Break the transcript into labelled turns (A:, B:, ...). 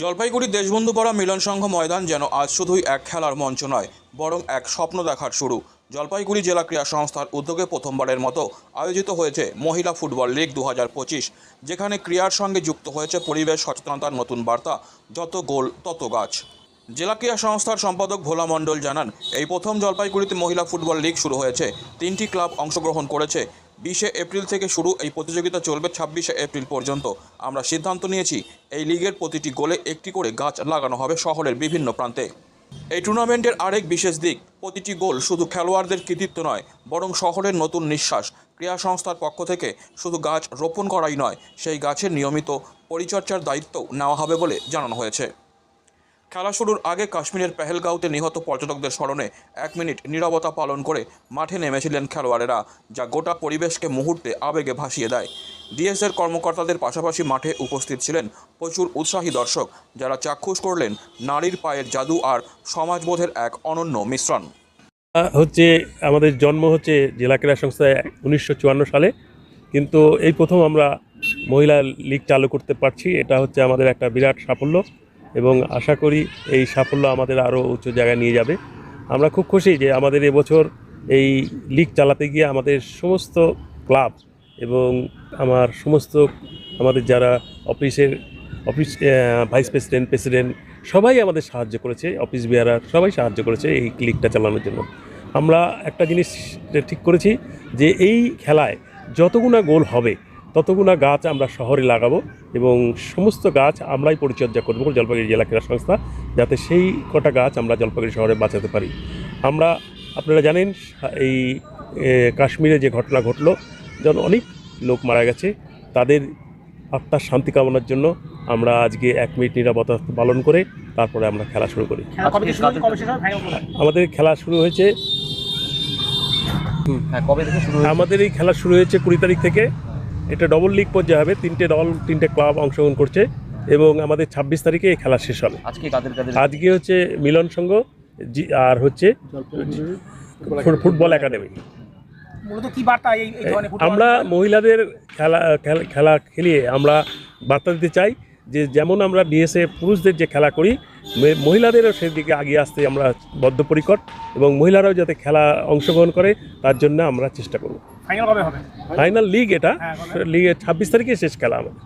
A: জলপাইগুড়ি দেশবন্ধু পাড়া মিলন সংঘ ময়দান যেন আজ শুধুই এক খেলার মঞ্চ নয়, বরং এক স্বপ্ন দেখার শুরু। জলপাইগুড়ি জেলা ক্রীড়া সংস্থার উদ্যোগে প্রথমবারের মতো আয়োজিত হয়েছে মহিলা ফুটবল লিগ দু যেখানে ক্রীড়ার সঙ্গে যুক্ত হয়েছে পরিবেশ সচেতনতার নতুন বার্তা, যত গোল, তত গাছ। জেলা ক্রীড়া সংস্থার সম্পাদক ভোলা মণ্ডল জানান, এই প্রথম জলপাইগুড়িতে মহিলা ফুটবল লিগ শুরু হয়েছে। তিনটি ক্লাব অংশগ্রহণ করেছে। বিশে এপ্রিল থেকে শুরু এই প্রতিযোগিতা চলবে ছাব্বিশে এপ্রিল পর্যন্ত। আমরা সিদ্ধান্ত নিয়েছি, এই লিগের প্রতিটি গোলে একটি করে গাছ লাগানো হবে শহরের বিভিন্ন প্রান্তে। এই টুর্নামেন্টের আরেক বিশেষ দিক, প্রতিটি গোল শুধু খেলোয়াড়দের কৃতিত্ব নয়, বরং শহরের নতুন নিঃশ্বাস। ক্রীড়া সংস্থার পক্ষ থেকে শুধু গাছ রোপণ করাই নয়, সেই গাছের নিয়মিত পরিচর্যার দায়িত্বও নেওয়া হবে বলে জানানো হয়েছে। খেলা শুরুর আগে কাশ্মীরের পেহেলগাঁওতে নিহত পর্যটকদের স্মরণে এক মিনিট নীরবতা পালন করে মাঠে নেমেছিলেন খেলোয়াড়েরা, যা গোটা পরিবেশকে মুহূর্তে আবেগে ভাসিয়ে দেয়। ডিএসের কর্মকর্তাদের পাশাপাশি মাঠে উপস্থিত ছিলেন প্রচুর উৎসাহী দর্শক, যারা চাক্ষুষ করলেন নারীর পায়ের জাদু আর সমাজবোধের এক অনন্য মিশ্রণ।
B: হচ্ছে আমাদের জন্ম হচ্ছে জেলা ক্রীড়া সংস্থায় উনিশশো চুয়ান্ন সালে, কিন্তু এই প্রথম আমরা মহিলা লীগ চালু করতে পারছি, এটা হচ্ছে আমাদের একটা বিরাট সাফল্য। এবং আশা করি এই সাফল্য আমাদের আরও উচ্চ জায়গায় নিয়ে যাবে। আমরা খুব খুশি যে আমাদের এবছর এই লীগ চালাতে গিয়ে আমাদের সমস্ত ক্লাব এবং আমার সমস্ত আমাদের যারা অফিসের অফিস ভাইস প্রেসিডেন্ট প্রেসিডেন্ট, সবাই আমাদের সাহায্য করেছে, অফিস বিহারার সবাই সাহায্য করেছে এই লিগটা চালানোর জন্য। আমরা একটা জিনিস ঠিক করেছি যে এই খেলায় যতগুনা গোল হবে ততগুনা গাছ আমরা শহরে লাগাবো এবং সমস্ত গাছ আমরাই পরিচর্যা করব জলপাইগুড়ি জেলা ক্রীড়া সংস্থা যাতে সেই কটা গাছ আমরা জলপাইগুড়ি শহরে বাঁচাতে পারি। আমরা আপনারা জানেন এই কাশ্মীরে যে ঘটনা ঘটলো যেন অনেক লোক মারা গেছে তাদের আত্মার শান্তি কামনার জন্য আমরা আজকে এক মিনিট নিরাপত্তা পালন করে তারপরে আমরা খেলা শুরু করি? আমাদের খেলা
C: হ্যাঁ শুরু হয়েছে?
B: আমাদের এই খেলা শুরু হয়েছে কুড়ি তারিখ থেকে। এটা ডবল লিগ পর্যায়ে হবে তিনটে দল তিনটে ক্লাব অংশগ্রহণ করছে এবং আমাদের ছাব্বিশ তারিখে এই খেলা শেষ হবে।
C: আজকে কাদের কাদের
B: আজকে হচ্ছে মিলন সংঘ জি- আর হচ্ছে ফুটবল একাডেমি।
C: মূলত কি বার্তা এই এই ধরনের ফুটবল?
B: আমরা মহিলাদের খেলা খেলা- খেলা খেলিয়ে আমরা বার্তা দিতে চাই যে যেমন আমরা বিএসএ পুরুষদের যে খেলা করি মে- মহিলাদেরও সেদিকে আগিয়ে আসতে আমরা বদ্ধপরিকর এবং মহিলারাও যাতে খেলা অংশগ্রহণ করে তার জন্য আমরা চেষ্টা করব।
C: ফাইনাল কবে হবে?
B: ফাইনাল লিগ এটা।
C: লিগে
B: লিগের ছাব্বিশ তারিখে শেষ খেলা আমাদের।